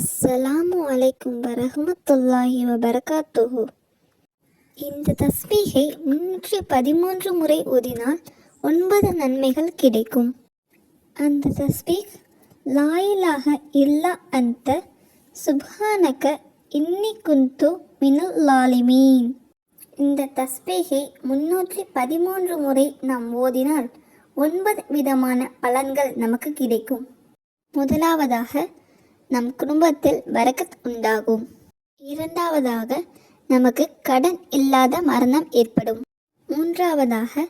அஸ்ஸலாமு அலைக்கும் வரஹமத்துல்லாஹி வபரகாத்துஹு. இந்த தஸ்மீகை முன்னூற்றி பதிமூன்று முறை ஓதினால் ஒன்பது நன்மைகள் கிடைக்கும். அந்த தஸ்பீக் லாயிலாக இல்லா அந்த சுப்ஹானக இன்னி குந்து மினல் லாலிமீன். இந்த தஸ்பீகை முன்னூற்றி பதிமூன்று முறை நாம் ஓதினால் ஒன்பது விதமான பலன்கள் நமக்கு கிடைக்கும். முதலாவதாக நம் குடும்பத்தில் வரக்கத் உண்டாகும். இரண்டாவதாக நமக்கு கடன் இல்லாத மரணம் ஏற்படும். மூன்றாவதாக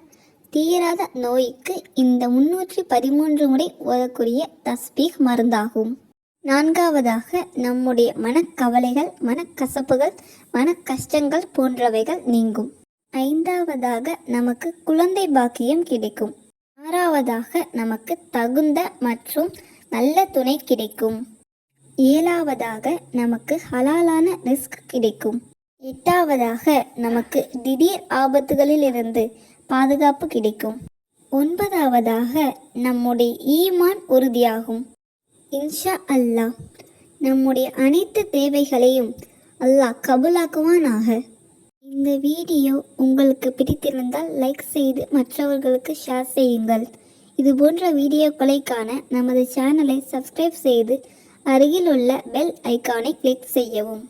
தீராத நோய்க்கு இந்த முன்னூற்றி பதிமூன்று முறை ஓதக்கூடிய தஸ்பீக் மருந்தாகும். நான்காவதாக நம்முடைய மனக்கவலைகள் மனக்கசப்புகள் மனக்கஷ்டங்கள் போன்றவைகள் நீங்கும். ஐந்தாவதாக நமக்கு குழந்தை பாக்கியம் கிடைக்கும். ஆறாவதாக நமக்கு தகுந்த மற்றும் நல்ல துணை கிடைக்கும். ஏழாவதாக நமக்கு ஹலாலான ரிஸ்க் கிடைக்கும். எட்டாவதாக நமக்கு திடீர் ஆபத்துகளிலிருந்து பாதுகாப்பு கிடைக்கும். ஒன்பதாவதாக நம்முடைய ஈமான் உறுதியாகும். இன்ஷா அல்லாஹ் நம்முடைய அனைத்து தேவைகளையும் அல்லாஹ் கபுலாக்குவானாக. இந்த வீடியோ உங்களுக்கு பிடித்திருந்தால் லைக் செய்து மற்றவர்களுக்கு ஷேர் செய்யுங்கள். இது போன்ற வீடியோக்களை காண நமது சேனலை சப்ஸ்கிரைப் செய்து அருகிலுள்ள பெல் ஐக்கானை கிளிக் செய்யவும்.